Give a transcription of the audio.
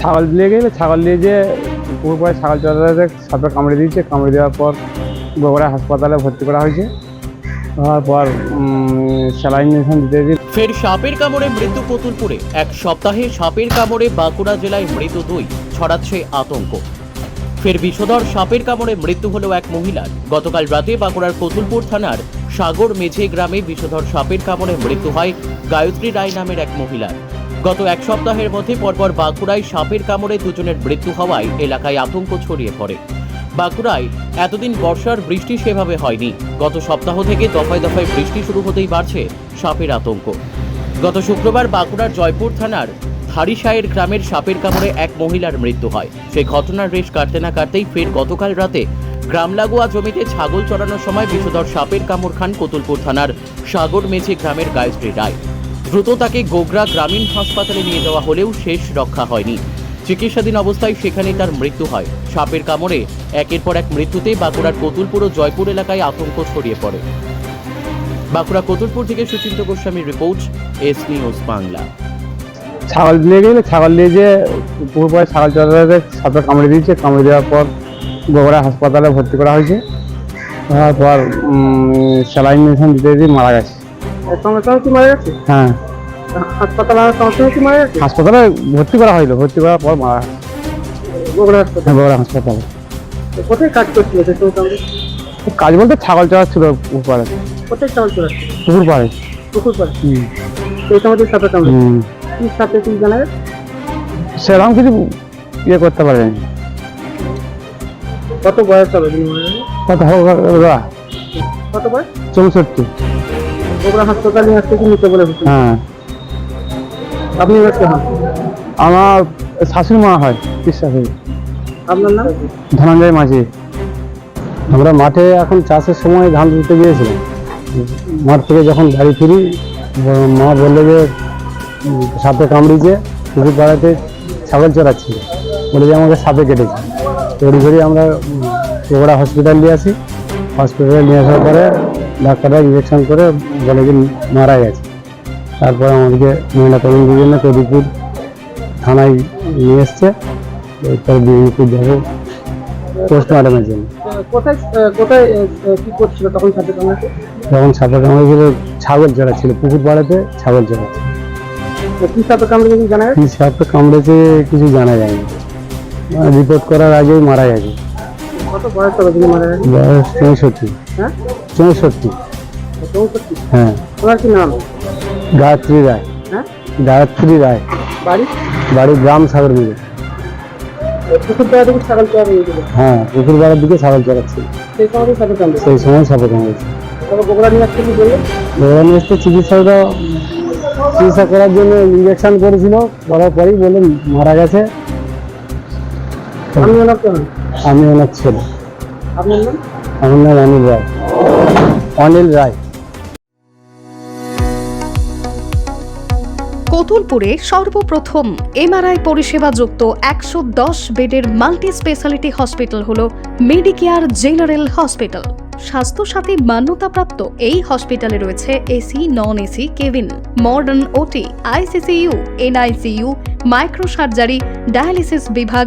ছাগল দিয়ে গেলে ছাগল দিয়ে যে পুকুর পরে ছাগল চড়াতে সাপে কামড়ে দিয়েছে, কামড়ে দেওয়ার পর বগুড়া হাসপাতালে ভর্তি করা হয়েছে। তারপর স্যালাইন ইঞ্জেকশন দিতে ফের সাপের কামড়ে মৃত্যু কতুলপুরে এক সপ্তাহে সাপের কামড়ে বাঁকুড়া জেলায় মৃত দুই, ছড়াচ্ছে আতঙ্ক। ফের বিষধর সাপের কামড়ে মৃত্যু হলো এক মহিলার। গতকাল রাতে বাঁকুড়ার কতুলপুর থানার সাগর মেঝে গ্রামে বিষধর সাপের কামড়ে মৃত্যু হয় গায়ত্রী রায় নামের এক মহিলার। গত এক সপ্তাহের মধ্যে পরপর বাঁকুড়ায় সাপের কামড়ে দুজনের মৃত্যু হওয়ায় এলাকায় আতঙ্ক ছড়িয়ে পড়ে। বাঁকুড়ায় এতদিন বর্ষার বৃষ্টি সেভাবে হয়নি। গত সপ্তাহ থেকে দফায় দফায় বৃষ্টি শুরু হতেই বাড়ছে সাপের আতঙ্ক। গত শুক্রবার বাঁকুড়ার জয়পুর থানার হারিসায়ের গ্রামের সাপের কামড়ে এক মহিলার মৃত্যু হয়। সেই ঘটনার রেশ কাটতে না কাটতেই ফের গতকাল রাতে গ্রাম লাগোয়া জমিতে ছাগল চড়ানোর সময় বিষধর সাপের কামড় খান কতুলপুর থানার সাগর মেঝে গ্রামের গায়ত্রী রায়। দ্রুত তাকে গোগরা গ্রামীণ হাসপাতালে নিয়ে যাওয়া হলেও শেষ রক্ষা হয়নি। চিকিৎসাধীন অবস্থায় সেখানেই তার মৃত্যু হয়। সাপের কামড়ে একের পর এক মৃত্যুতে বাঁকুড়ার কতুলপুর ও জয়পুর এলাকায় আতঙ্ক ছড়িয়ে পড়ে। বাঁকুড়া কতুলপুর থেকে সুচিন্ত গোস্বামীর রিপোর্ট, এস নিউজ বাংলা। ছাগল দিয়ে গেলে ছাগল দিয়ে যে পুকুর পরে ছাগল চড়াতে সাপে কামড়ে দিয়েছে। কামড়ে দেওয়ার পর বগুড়া হাসপাতালে ভর্তি করা হয়েছে। তারপর স্যালাইন ইঞ্জেকশন দিতে দিতে মারা গেছে। সঙ্গে সঙ্গে কি মারা গেছে? হ্যাঁ। হাসপাতাল সঙ্গে সঙ্গে কি মারা গেছে? হাসপাতালে ভর্তি করা হইল ভর্তি করার পর মারা বগুড়া হাসপাতাল? হ্যাঁ, বগুড়া হাসপাতালে। কোথায় কাজ করছিল? কাজ বলতে ছাগল চড়াচ্ছিল পুকুর পাড়ে। কোথায় চড়াচ্ছে পুকুর পাড়ে। পুকুর পাড়ে? হুম। সেই সময় তো সাপে কামড়ে কি সাপে কি জানা গেছে? সেরকম কিছু ইয়ে করতে পারেনি। কত বয়স? কত হবে? কত বয়স? চৌষট্টি। বগুড়া হাসপাতাল আসতে কি নিতে বলে হ্যাঁ। আপনি ব্যস্ত হন? আমার শাশুড়ি মা হয় বিশ্বাস আপনার নাম? ধনঞ্জয় মাঝি। আমরা মাঠে এখন চাষের সময় ধান দিতে গিয়েছিলাম। মাঠ থেকে যখন বাড়ি ফিরি মা বলল যে সাপে কামড়িয়েছে পুকুর পাড়াতে ছাগল চড়াচ্ছিল। বলে যে আমাকে সাপে কেটেছে। তড়ি ঘড়ি আমরা ওরা হসপিটাল নিয়ে আসি। হসপিটালে নিয়ে আসার পরে ডাক্তাররা ইঞ্জেকশন করে বলে যে মারা গেছে। তারপর আমাদেরকে মহিলা তরুণ দুজনে তদিপুর থানায় নিয়ে এসছে। এরপর বিজেপির যাব পোস্টমর্টমের জন্য। কোথায় আহ, কোথায় আহ, আহ, কি করছিল তখন সাপে সাপে কামড়েছিল ছাগল চড়াচ্ছিল পুকুর পাড়াতে ছাগল কি সাপে কামড়েছে কি জানা গেছে? কি সাপে কামড়েছে কিছু জানা যায়নি। রিপোর্ট করার আগেই মারা গেছে। কত বয়স হবে তিনি মারা গেছে বয়স চৌষট্টি। হ্যাঁ? চৌষট্টি। চৌষট্টি? হ্যাঁ। তোমার কি নাম? গায়ত্রী রায়। হ্যাঁ? গায়ত্রী রায়। বাড়ি? বাড়ি গ্রাম সাগর মিলে পুকুর ছাগল চড়া হ্যাঁ পুকুর পাড়ার দিকে ছাগল চড়াচ্ছিল সেই সময় সাপে সেই সময় সাপে কামড়েছে তবে বগুড়া নিয়ে আসতে কি বলল? ওরা নিয়ে এসছে চিকিৎসকরা চিকিৎসা করার জন্য ইঞ্জেকশন করেছিল। করার পরেই বলে মারা গেছে। কেমন আমি ওনার ছেলে। আপনার নাম? আমার নাম অনিল রায়। অনিল রায়। কতুলপুরে সর্বপ্রথম এমআরআই পরিষেবা যুক্ত একশো দশ বেডের মাল্টি স্পেশালিটি হসপিটাল হল মেডিকেয়ার জেনারেল হসপিটাল। স্বাস্থ্যসাথী মান্যতাপ্রাপ্ত এই হসপিটালে রয়েছে AC non AC cabin modern OT ICCU NICU micro surgery dialysis বিভাগ